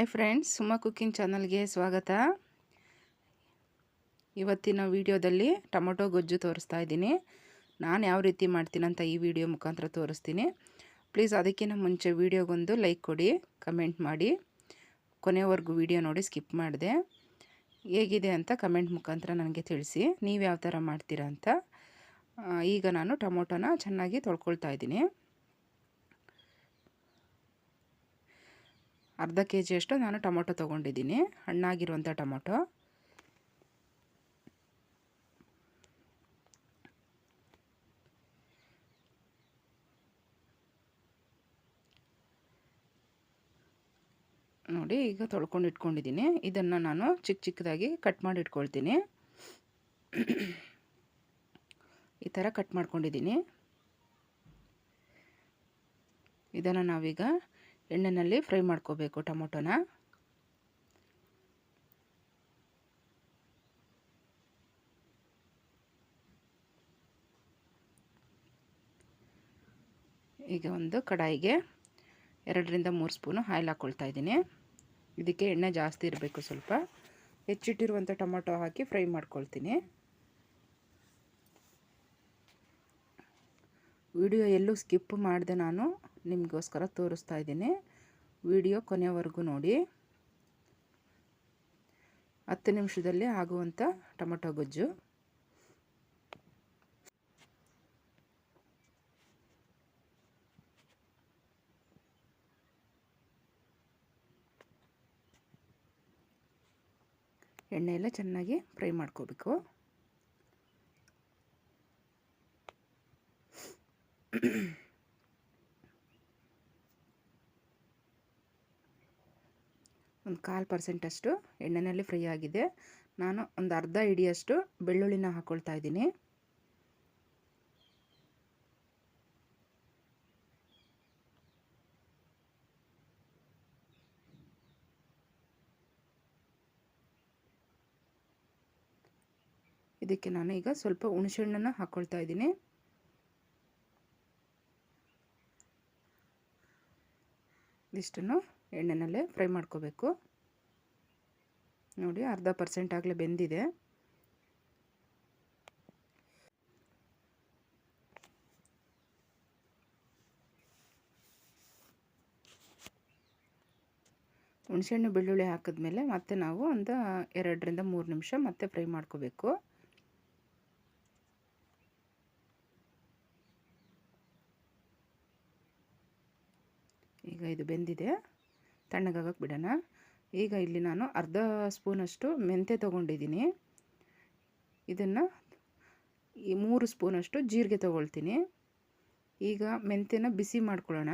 Hi friends Suma cooking ಚಾನಲ್ಗೆ ಸ್ವಾಗತ. ಇವತ್ತಿನ ವಿಡಿಯೋದಲ್ಲಿ ಟೊಮೊಟೊ ಗೊಜ್ಜು ತೋರಿಸ್ತಾ ಇದ್ದೀನಿ. ನಾನು ಯಾವ ರೀತಿ ಮಾಡ್ತೀನಂತ ಈ ವಿಡಿಯೋ ಮುಖಾಂತರ ತೋರಿಸ್ತೀನಿ. ಪ್ಲೀಸ್ ಅದಕ್ಕಿಂತ ಮುಂಚೆ ವಿಡಿಯೋಗೊಂದು ಲೈಕ್ ಕೊಡಿ ಕಮೆಂಟ್ ಮಾಡಿ. ಕೊನೆವರೆಗೂ ವಿಡಿಯೋ ನೋಡಿ ಸ್ಕಿಪ್ ಮಾಡಿದೆ. ಹೇಗಿದೆ ಅಂತ ಕಮೆಂಟ್ ಮುಖಾಂತರ ನನಗೆ ತಿಳಿಸಿ, ನೀವು ಯಾವ ಥರ ಮಾಡ್ತೀರಾ ಅಂತ. ಈಗ ನಾನು ಟೊಮೊಟೊನ ಚೆನ್ನಾಗಿ ತೊಳ್ಕೊಳ್ತಾ ಇದ್ದೀನಿ. ಅರ್ಧ ಕೆ ಜಿಯಷ್ಟು ನಾನು ಟೊಮೊಟೊ ತೊಗೊಂಡಿದ್ದೀನಿ. ಹಣ್ಣಾಗಿರುವಂಥ ಟೊಮೊಟೊ. ನೋಡಿ, ಈಗ ತೊಳ್ಕೊಂಡು ಇಟ್ಕೊಂಡಿದ್ದೀನಿ. ಇದನ್ನು ನಾನು ಚಿಕ್ಕ ಚಿಕ್ಕದಾಗಿ ಕಟ್ ಮಾಡಿ ಇಟ್ಕೊಳ್ತೀನಿ. ಈ ಥರ ಕಟ್ ಮಾಡ್ಕೊಂಡಿದ್ದೀನಿ. ಇದನ್ನು ನಾವೀಗ ಎಣ್ಣೆಯಲ್ಲಿ ಫ್ರೈ ಮಾಡ್ಕೋಬೇಕು ಟೊಮೊಟೊನ. ಈಗ ಒಂದು ಕಡಾಯಿಗೆ ಎರಡರಿಂದ ಮೂರು ಸ್ಪೂನು ಆಯಿಲ್ ಹಾಕ್ಕೊಳ್ತಾ ಇದ್ದೀನಿ. ಇದಕ್ಕೆ ಎಣ್ಣೆ ಜಾಸ್ತಿ ಇರಬೇಕು ಸ್ವಲ್ಪ. ಹೆಚ್ಚಿಟ್ಟಿರುವಂಥ ಟೊಮೊಟೊ ಹಾಕಿ ಫ್ರೈ ಮಾಡ್ಕೊಳ್ತೀನಿ. ವಿಡಿಯೋ ಎಲ್ಲೂ ಸ್ಕಿಪ್ ಮಾಡಿದೆ ನಾನು ನಿಮಗೋಸ್ಕರ ತೋರಿಸ್ತಾ ಇದ್ದೀನಿ. ವಿಡಿಯೋ ಕೊನೆಯವರೆಗೂ ನೋಡಿ. ಹತ್ತು ನಿಮಿಷದಲ್ಲಿ ಆಗುವಂಥ ಟೊಮೊಟೊ ಗೊಜ್ಜು. ಎಣ್ಣೆಯೆಲ್ಲ ಚೆನ್ನಾಗಿ ಫ್ರೈ ಮಾಡ್ಕೋಬೇಕು. ಒಂದು ಕಾಲು ಪರ್ಸೆಂಟಷ್ಟು ಎಣ್ಣೆಯಲ್ಲಿ ಫ್ರೈ ಆಗಿದೆ. ನಾನು ಒಂದು ಅರ್ಧ ಹಿಡಿಯಷ್ಟು ಬೆಳ್ಳುಳ್ಳಿನ ಹಾಕ್ಕೊಳ್ತಾ ಇದ್ದೀನಿ. ಇದಕ್ಕೆ ನಾನು ಈಗ ಸ್ವಲ್ಪ ಹುಣಸೆಹಣ್ಣನ್ನು ಹಾಕ್ಕೊಳ್ತಾ ಇದ್ದೀನಿ. ಇದಿಷ್ಟನ್ನು ಎಣ್ಣೆನಲ್ಲೇ ಫ್ರೈ ಮಾಡ್ಕೋಬೇಕು. ನೋಡಿ ಅರ್ಧ ಪರ್ಸೆಂಟ್ ಆಗಲೇ ಬೆಂದಿದೆ. ಹುಣಸೆಹಣ್ಣು ಬೆಳ್ಳುಳ್ಳಿ ಹಾಕಿದ್ಮೇಲೆ ಮತ್ತೆ ನಾವು ಒಂದು ಎರಡರಿಂದ ಮೂರು ನಿಮಿಷ ಮತ್ತೆ ಫ್ರೈ ಮಾಡ್ಕೋಬೇಕು. ಇದು ಬೆಂದಿದೆ. ತಣ್ಣಗಾಗಕ್ಕೆ ಬಿಡೋಣ. ಈಗ ಇಲ್ಲಿ ನಾನು ಅರ್ಧ ಸ್ಪೂನಷ್ಟು ಮೆಂತ್ಯ ತೊಗೊಂಡಿದ್ದೀನಿ. ಇದನ್ನು ಈ ಮೂರು ಸ್ಪೂನಷ್ಟು ಜೀರಿಗೆ ತೊಗೊಳ್ತೀನಿ. ಈಗ ಮೆಂತ್ಯನ ಬಿಸಿ ಮಾಡ್ಕೊಳ್ಳೋಣ.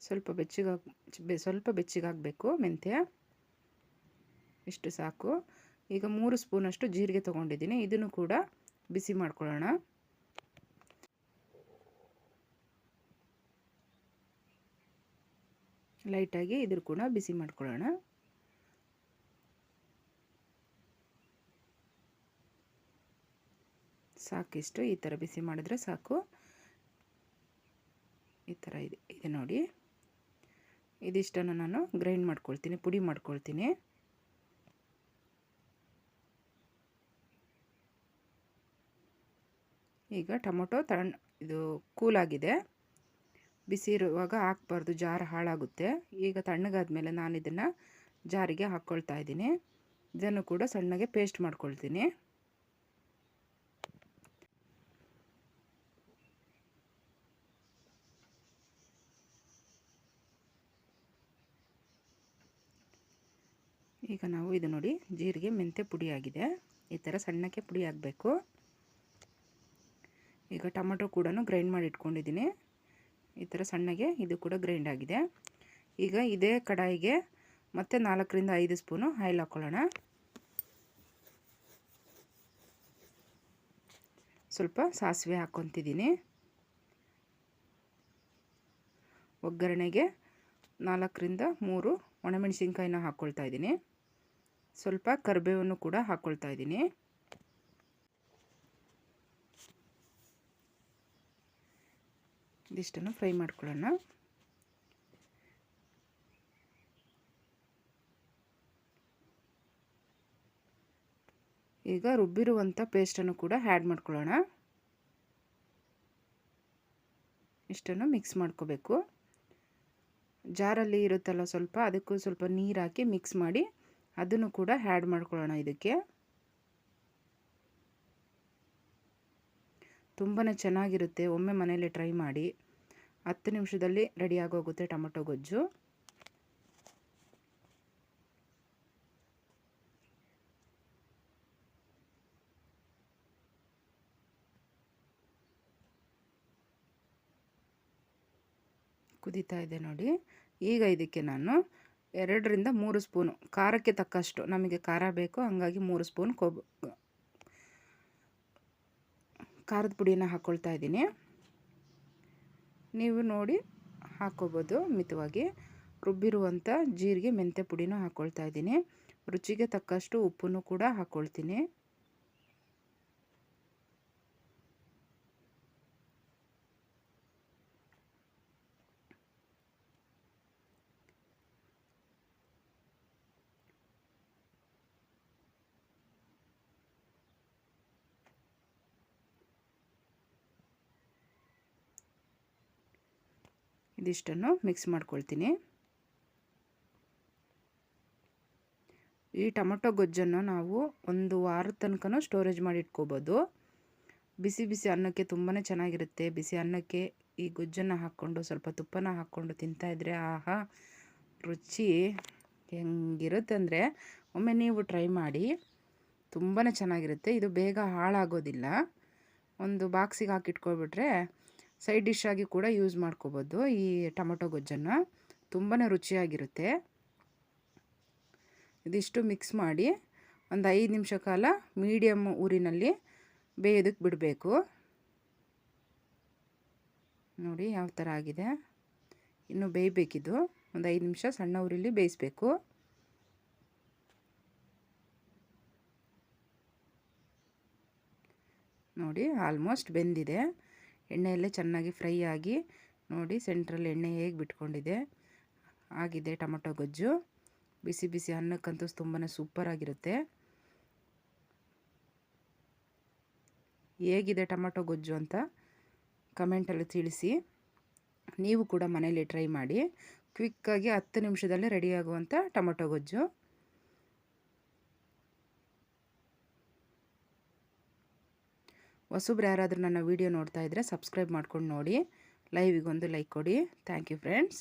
ಸ್ವಲ್ಪ ಬೆಚ್ಚಗೆ ಸ್ವಲ್ಪ ಬೆಚ್ಚಗಾಗಬೇಕು ಮೆಂತ್ಯ. ಇಷ್ಟು ಸಾಕು. ಈಗ ಮೂರು ಸ್ಪೂನಷ್ಟು ಜೀರಿಗೆ ತೊಗೊಂಡಿದ್ದೀನಿ. ಇದನ್ನು ಕೂಡ ಬಿಸಿ ಮಾಡ್ಕೊಳ್ಳೋಣ. ಲೈಟಾಗಿ ಇದ್ರ ಕೂಡ ಬಿಸಿ ಮಾಡ್ಕೊಳ್ಳೋಣ. ಸಾಕಿಷ್ಟು ಈ ಥರ ಬಿಸಿ ಮಾಡಿದ್ರೆ ಸಾಕು. ಈ ಥರ ಇದೆ ಇದೆ ನೋಡಿ. ಇದಿಷ್ಟನ್ನು ನಾನು ಗ್ರೈಂಡ್ ಮಾಡ್ಕೊಳ್ತೀನಿ, ಪುಡಿ ಮಾಡ್ಕೊಳ್ತೀನಿ. ಈಗ ಟೊಮೊಟೊ ತಣ್ಣ ಇದು ಕೂಲಾಗಿದೆ. ಬಿಸಿ ಇರುವಾಗ ಹಾಕ್ಬಾರ್ದು, ಜಾರ್ ಹಾಳಾಗುತ್ತೆ. ಈಗ ತಣ್ಣಗಾದ್ಮೇಲೆ ನಾನು ಇದನ್ನು ಜಾರಿಗೆ ಹಾಕ್ಕೊಳ್ತಾ ಇದ್ದೀನಿ. ಇದನ್ನು ಕೂಡ ಸಣ್ಣಗೆ ಪೇಸ್ಟ್ ಮಾಡ್ಕೊಳ್ತೀನಿ. ಈಗ ನಾವು ಇದು ನೋಡಿ, ಜೀರಿಗೆ ಮೆಂತ್ಯ ಪುಡಿಯಾಗಿದೆ. ಈ ಥರ ಸಣ್ಣಕ್ಕೆ ಪುಡಿ ಆಗಬೇಕು ಈಗ ಟೊಮೊಟೊ ಕೂಡ ಗ್ರೈಂಡ್ ಮಾಡಿ ಇಟ್ಕೊಂಡಿದ್ದೀನಿ. ಈ ಥರ ಸಣ್ಣಗೆ ಇದು ಕೂಡ ಗ್ರೈಂಡ್ ಆಗಿದೆ. ಈಗ ಇದೇ ಕಡಾಯಿಗೆ ಮತ್ತೆ ನಾಲ್ಕರಿಂದ ಐದು ಸ್ಪೂನು ಆಯಿಲ್ ಹಾಕ್ಕೊಳ್ಳೋಣ ಸ್ವಲ್ಪ ಸಾಸಿವೆ ಹಾಕ್ಕೊತಿದ್ದೀನಿ. ಒಗ್ಗರಣೆಗೆ ನಾಲ್ಕರಿಂದ ಮೂರು ಒಣಮೆಣಸಿನ್ಕಾಯಿನ ಹಾಕ್ಕೊಳ್ತಾ ಇದ್ದೀನಿ. ಸ್ವಲ್ಪ ಕರಿಬೇವನ್ನು ಕೂಡ ಹಾಕ್ಕೊಳ್ತಾ ಇದ್ದೀನಿ. ಇದಿಷ್ಟನ್ನು ಫ್ರೈ ಮಾಡ್ಕೊಳ್ಳೋಣ. ಈಗ ರುಬ್ಬಿರುವಂಥ ಪೇಸ್ಟನ್ನು ಕೂಡ ಆ್ಯಡ್ ಮಾಡ್ಕೊಳ್ಳೋಣ. ಇಷ್ಟನ್ನು ಮಿಕ್ಸ್ ಮಾಡ್ಕೋಬೇಕು. ಜಾರಲ್ಲಿ ಇರುತ್ತಲ್ಲ ಸ್ವಲ್ಪ ಅದಕ್ಕೂ ಸ್ವಲ್ಪ ನೀರು ಹಾಕಿ ಮಿಕ್ಸ್ ಮಾಡಿ ಅದನ್ನು ಕೂಡ ಆ್ಯಡ್ ಮಾಡ್ಕೊಳ್ಳೋಣ ಇದಕ್ಕೆ. ತುಂಬಾ ಚೆನ್ನಾಗಿರುತ್ತೆ. ಒಮ್ಮೆ ಮನೇಲಿ ಟ್ರೈ ಮಾಡಿ. ಹತ್ತು ನಿಮಿಷದಲ್ಲಿ ರೆಡಿ ಆಗೋಗುತ್ತೆ ಟೊಮೊಟೊ ಗೊಜ್ಜು. ಕುದೀತಾ ಇದೆ ನೋಡಿ. ಈಗ ಇದಕ್ಕೆ ನಾನು ಎರಡರಿಂದ ಮೂರು ಸ್ಪೂನು, ಖಾರಕ್ಕೆ ತಕ್ಕಷ್ಟು ನಮಗೆ ಖಾರ ಬೇಕು, ಹಾಗಾಗಿ ಮೂರು ಸ್ಪೂನ್ ಕೊಬ್ಬು ಖಾರದ ಪುಡಿನ ಹಾಕ್ಕೊಳ್ತಾ ಇದ್ದೀನಿ. ನೀವು ನೋಡಿ ಹಾಕ್ಕೊಬೋದು ಮಿತವಾಗಿ ರುಬ್ಬಿರುವಂಥ ಜೀರಿಗೆ ಮೆಂತ್ಯ ಪುಡಿನೂ ಹಾಕ್ಕೊಳ್ತಾ ಇದ್ದೀನಿ. ರುಚಿಗೆ ತಕ್ಕಷ್ಟು ಉಪ್ಪನ್ನು ಕೂಡ ಹಾಕ್ಕೊಳ್ತೀನಿ ಇದಿಷ್ಟನ್ನು ಮಿಕ್ಸ್ ಮಾಡ್ಕೊಳ್ತೀನಿ. ಈ ಟೊಮೊಟೊ ಗೊಜ್ಜನ್ನು ನಾವು ಒಂದು ವಾರದ ತನಕ ಸ್ಟೋರೇಜ್ ಮಾಡಿ ಇಟ್ಕೋಬೋದು. ಬಿಸಿ ಬಿಸಿ ಅನ್ನಕ್ಕೆ ತುಂಬಾ ಚೆನ್ನಾಗಿರುತ್ತೆ. ಬಿಸಿ ಅನ್ನಕ್ಕೆ ಈ ಗೊಜ್ಜನ್ನು ಹಾಕ್ಕೊಂಡು, ಸ್ವಲ್ಪ ತುಪ್ಪನ ಹಾಕ್ಕೊಂಡು ತಿಂತಾಯಿದ್ರೆ ಆಹಾ, ರುಚಿ ಹೆಂಗಿರುತ್ತೆ ಅಂದರೆ ಒಮ್ಮೆ ನೀವು ಟ್ರೈ ಮಾಡಿ ತುಂಬಾ ಚೆನ್ನಾಗಿರುತ್ತೆ. ಇದು ಬೇಗ ಹಾಳಾಗೋದಿಲ್ಲ. ಒಂದು ಬಾಕ್ಸಿಗೆ ಹಾಕಿಟ್ಕೊಬಿಟ್ರೆ ಸೈಡ್ ಡಿಶ್ ಆಗಿ ಕೂಡ ಯೂಸ್ ಮಾಡ್ಕೋಬೋದು. ಈ ಟೊಮೊಟೊ ಗೊಜ್ಜನ್ನು ತುಂಬಾ ರುಚಿಯಾಗಿರುತ್ತೆ. ಇದಿಷ್ಟು ಮಿಕ್ಸ್ ಮಾಡಿ ಒಂದು ಐದು ನಿಮಿಷ ಕಾಲ ಮೀಡಿಯಮ್ ಊರಿನಲ್ಲಿ ಬೇಯೋದಕ್ಕೆ ಬಿಡಬೇಕು. ನೋಡಿ ಯಾವ ಥರ ಆಗಿದೆ. ಇನ್ನು ಬೇಯಬೇಕಿದು. ಒಂದು ಐದು ನಿಮಿಷ ಸಣ್ಣ ಊರಿಲಿ ಬೇಯಿಸ್ಬೇಕು. ನೋಡಿ ಆಲ್ಮೋಸ್ಟ್ ಬೆಂದಿದೆ. ಎಣ್ಣೆಯಲ್ಲೇ ಚೆನ್ನಾಗಿ ಫ್ರೈ ಆಗಿ ನೋಡಿ ಸೆಂಟ್ರಲ್ಲಿ ಎಣ್ಣೆ ಹೇಗೆ ಬಿಟ್ಕೊಂಡಿದೆ. ಆಗಿದೆ ಟೊಮೊಟೊ ಗೊಜ್ಜು. ಬಿಸಿ ಬಿಸಿ ಅನ್ನಕ್ಕಂತೂ ತುಂಬಾ ಸೂಪರಾಗಿರುತ್ತೆ ಹೇಗಿದೆ ಟೊಮೊಟೊ ಗೊಜ್ಜು ಅಂತ ಕಮೆಂಟಲ್ಲಿ ತಿಳಿಸಿ. ನೀವು ಕೂಡ ಮನೇಲಿ ಟ್ರೈ ಮಾಡಿ. ಕ್ವಿಕ್ಕಾಗಿ ಹತ್ತು ನಿಮಿಷದಲ್ಲೇ ರೆಡಿಯಾಗುವಂಥ ಟೊಮೊಟೊ ಗೊಜ್ಜು. ಹೊಸಬ್ರು ಯಾರಾದರೂ ನನ್ನ ವೀಡಿಯೋ ನೋಡ್ತಾ ಇದ್ದರೆ ಸಬ್ಸ್ಕ್ರೈಬ್ ಮಾಡ್ಕೊಂಡು ನೋಡಿ. ಲೈವಿಗೊಂದು ಲೈಕ್ ಕೊಡಿ. Thank you friends.